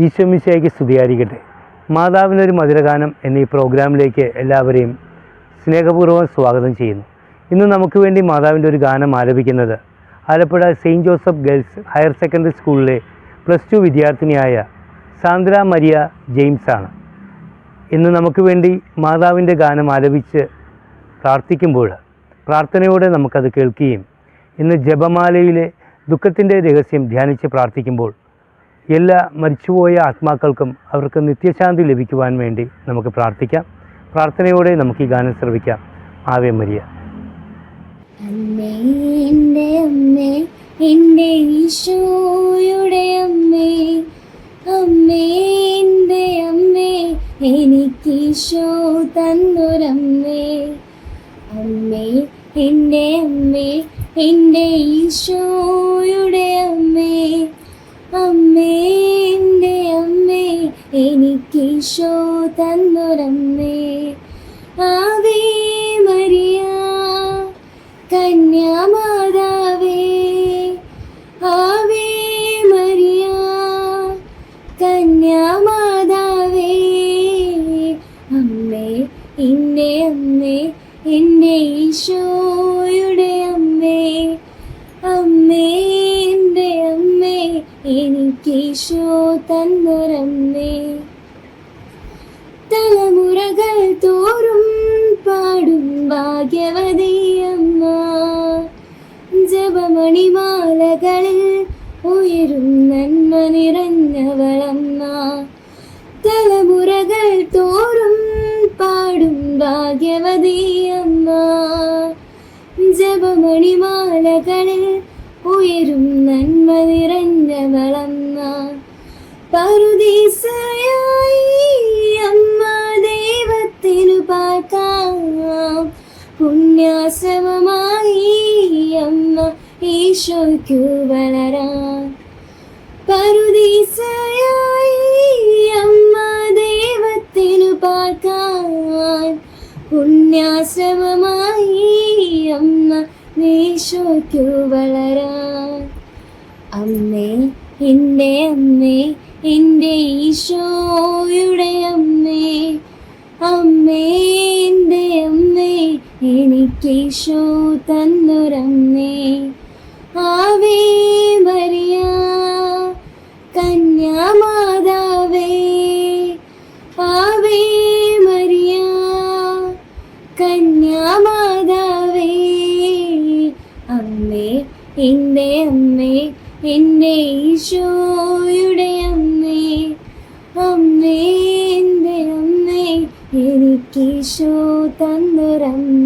ഈശ്വമിശയ്ക്ക് സ്തുതിയായിരിക്കട്ടെ. മാതാവിനൊരു മധുരഗാനം എന്നീ പ്രോഗ്രാമിലേക്ക് എല്ലാവരെയും സ്നേഹപൂർവം സ്വാഗതം ചെയ്യുന്നു. ഇന്ന് നമുക്ക് വേണ്ടി മാതാവിന്റെ ഒരു ഗാനം ആലപിക്കുന്നത് Alappuzha Saint Joseph girls higher secondary സ്കൂളിലെ പ്ലസ് ടു വിദ്യാർത്ഥിനിയായ സാന്ദ്ര മരിയ ജെയിംസ് ആണ് ഇന്ന് നമുക്ക് വേണ്ടി മാതാവിന്റെ ഗാനം ആലപിച്ച് പ്രാർത്ഥിക്കുമ്പോൾ പ്രാർത്ഥനയോടെ നമുക്കത് കേൾക്കുകയും ഇന്ന് ജപമാലയിലെ ദുഃഖത്തിന്റെ രഹസ്യം ധ്യാനിച്ച് പ്രാർത്ഥിക്കുമ്പോൾ എല്ലാ മരിച്ചുപോയ ആത്മാക്കൾക്കും അവർക്ക് നിത്യശാന്തി ലഭിക്കുവാൻ വേണ്ടി നമുക്ക് പ്രാർത്ഥിക്കാം. പ്രാർത്ഥനയോടെ നമുക്ക് ഈ ഗാനം ശ്രവിക്കാം. Ave Maria. അമ്മേ എന്റെ അമ്മേ എന്റെ ഈശോയുടെ അമ്മേ അമ്മേ എന്റെ അമ്മേ എനിക്ക് ഈശോ തന്നൊരമ്മേ. അമ്മേ എന്റെ അമ്മേ എന്റെ ഈശോയുടെ ഈശോ തന്നൊരമ്മേ ആവേ മരിയ കന്യാമാതാവേ. ആവേ മരിയ കന്യാമാതാവേ. അമ്മേ എന്നെ അമ്മേ എന്നെ ഈശോയുടെ അമ്മേ. അമ്മേ എന്റെ അമ്മേ தோறும் பாடும் பாக்யவதி அம்மா ஜபமணி மாலகளில் உயரும் நன்ம நிறைந்தவளம்மா. தலைமுறைகள் தோறும் பாடும் பாக்யவதி அம்மா ஜபமணி மாலகளில் உயரும் நன்ம நிறைந்தவளம்மா. பருத പാർക്കാം പുണ്യാശ്രമമായി അമ്മ ഈശോയ്ക്കു വളരാൻ പരുദീസയായി അമ്മ ദൈവത്തിനു പാർക്കാൻ. പുണ്യാശ്രമമായി അമ്മ ഈശോയ്ക്കു വളരാൻ അമ്മേ എന്റെ അമ്മേ എന്റെ ഈശോയുടെ അമ്മേ അമ്മ അമ്മേ തന്നുറന്നേ. ആവേ മരിയ കന്യാമാതാവേ. ആവേ മരിയ കന്യാമാതാവേ. അമ്മേ എന്റെ അമ്മേ എന്റെ ഈശോയുടെ അമ്മേ. അമ്മേ എന്റെ അമ്മേ എനിക്ക് തന്നുറന്നേ.